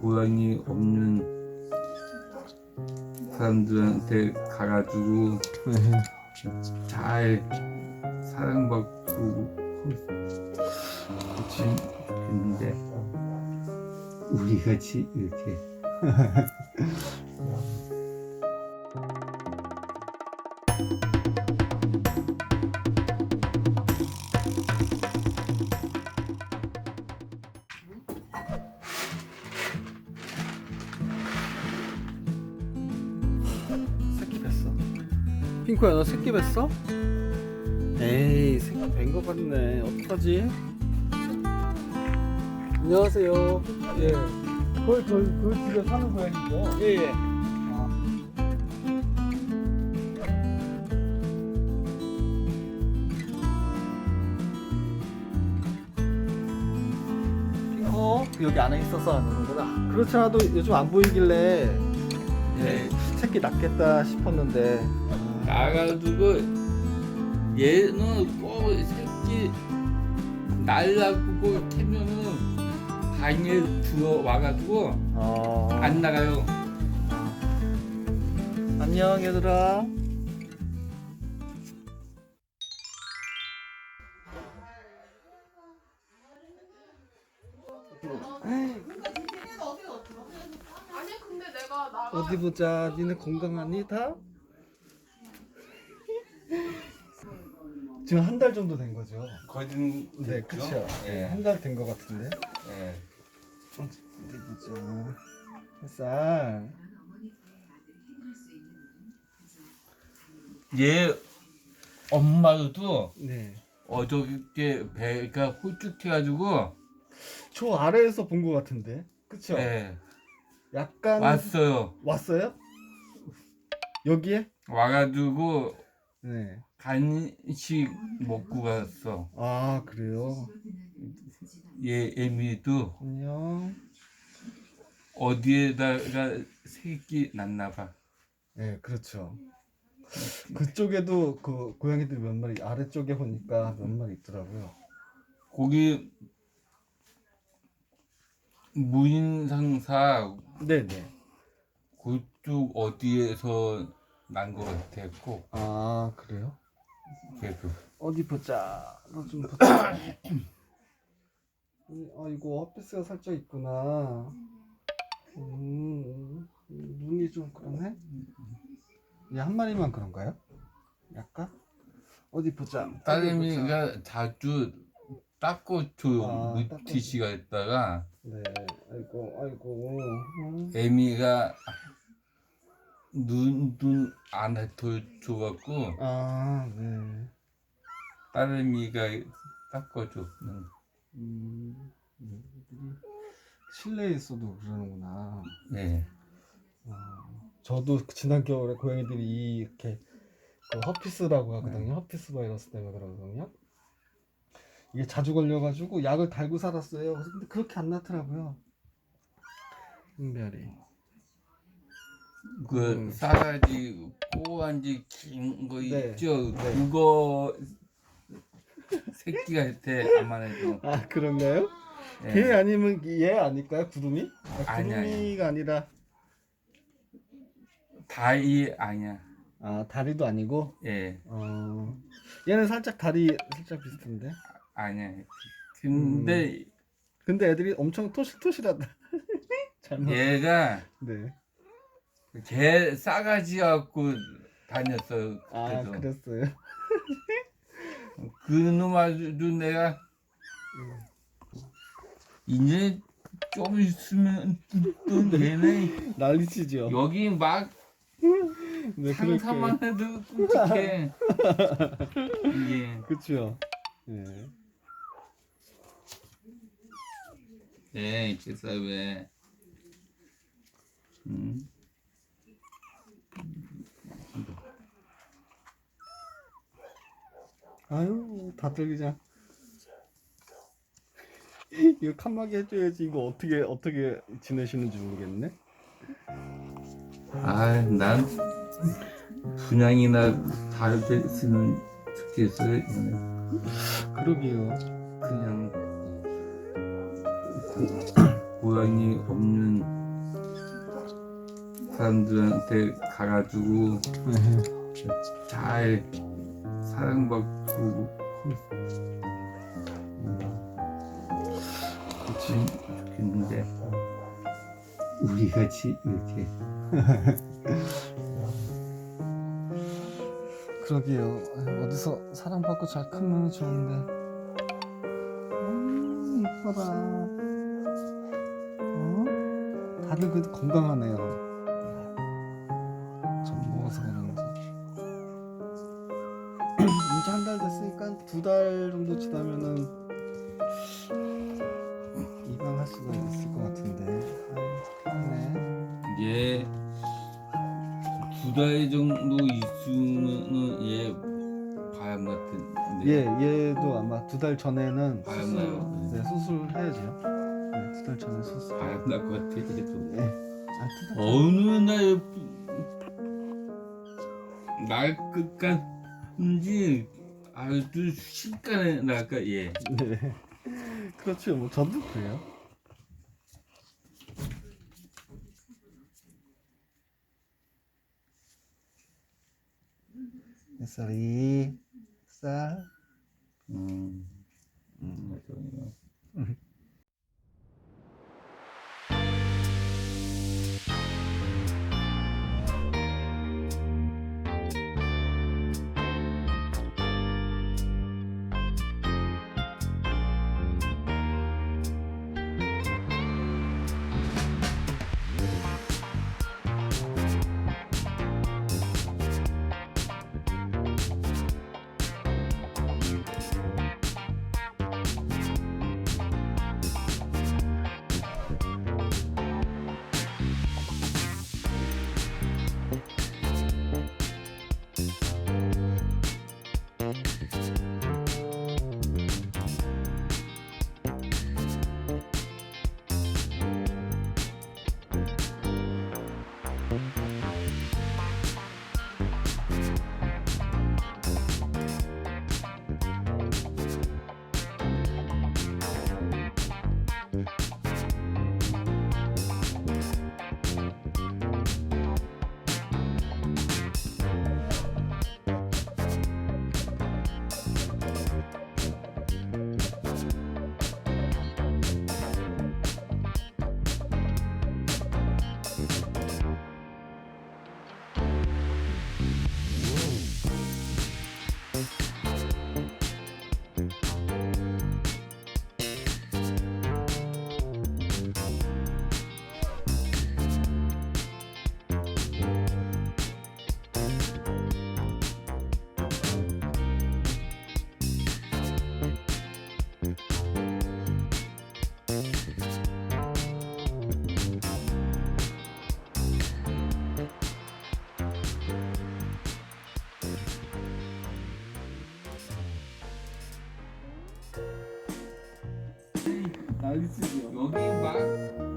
고양이 없는 사람들한테 가가지고 잘 사랑받고 있는데 우리 같이 이렇게 핑크야 너 새끼 뵀어? 에이 새끼 뵌거 같네. 어떡하지? 안녕하세요. 예. 그걸 저희 그 집에 사는 고양이죠? 예예. 핑커 여기 안에 있어서 안 오는구나. 그렇지 않아도 요즘 안 보이길래 예, 새끼 낳겠다 싶었는데 나가지고 얘는 꼭 새끼 날라고 캐면은 방에 들어와가지고 어... 안 나가요. 안녕 얘들아 아니 근데 내가 나가 어디 보자 니네 건강하니 다? 지금 한 달 정도 된 거죠? 거진 네 그쵸 예. 한 달 된 거 같은데 예. 어디 보자 햇살 얘 엄마도 네. 어저께 배가 홀쭉해가지고 저 아래에서 본 거 같은데 그쵸? 예, 약간 왔어요. 왔어요? 여기에? 와가지고 네. 간식 먹고 갔어. 아 그래요. 얘 애미도 안녕. 어디에다가 새끼 낳나 봐. 네 그렇죠. 그쪽에도 그 고양이들 몇 마리 아래쪽에 보니까 몇 마리 있더라고요. 거기 무인상사 네네. 그쪽 어디에서 난 것. 꼭아 그래요? 계속. 어디 보자. 너좀 보자. 아니, 아 이거 헛피스가 살짝 있구나. 음 눈이 좀 그러네. 얘한 마리만 그런가요? 약간? 어디 보자. 딸내미가 자주 닦고줘요. 아, 물티슈가 있다가 네. 아이고 아이고. 음. 애미가 눈눈 안에 돌줘갖고 아 네. 딸내미가 닦아줘. 음, 얘들이 실내에 있어도 그러는구나. 네. 아, 저도 지난 겨울에 고양이들이 이렇게 그 허피스라고 하거든요. 허피스 바이러스 때문에 그러거든요. 이게 자주 걸려가지고 약을 달고 살았어요. 근데 그렇게 안 나더라고요. 은별이. 그 음. 싸가지 꼬한지 긴 거 네. 있죠. 네. 그거 새끼가 때 아마도 아 그런가요? 예. 걔 아니면 얘 아닐까요? 구름이? 아, 아니, 아니. 구름이가 아니라 다이 아니야. 아 다리도 아니고. 예, 어 얘는 살짝 다리 살짝 비슷한데. 아니야. 근데 근데 애들이 엄청 토실토실하다. 잘못. 얘가 네. 개 싸가지 갖고 다녔어. 아 그래서 그랬어요. 그 놈아도 내가 이제 좀 있으면 또 얘네 난리치죠. 여기 막 네 상상만 해도 끔찍해. 이게 그렇죠. 네. 네, 그래서 왜? 아유 다들 그냥 이거 칸막이 해줘야지 이거 어떻게 어떻게 지내시는지 모르겠네. 아, 난 분양이나 다른 데 쓰는 좋겠어요. 그러게요. 그냥 고- 고양이 없는 사람들한테 가가지고 잘 사랑받고 그치 좋겠는데 우리 같이 이렇게 그러게요. 어디서 사랑받고 잘 크면 좋은데. 음, 이뻐라. 어? 다들 그래도 건강하네요. 이제 한달 됐으니까 두 달 정도 지나면은 입양할 수가 있을 것 같은데. 아이, 큰일이네. 얘 두 달 정도 있으면은 얘 바람 같은데 얘, 얘도 아마 두 달 전에는 바람 수술, 나요. 네, 수술해야죠. 네, 두 달 전에 수술. 바람 날 것 같아 얘도 네. 아, 두 달. 어느 날끝 까지 아주 순식간에 날까 얘 네. 그렇죠. 뭐 저도 그래요. 몇 살이? 쌀? 음. 음. 맞아요. 나이스죠. 여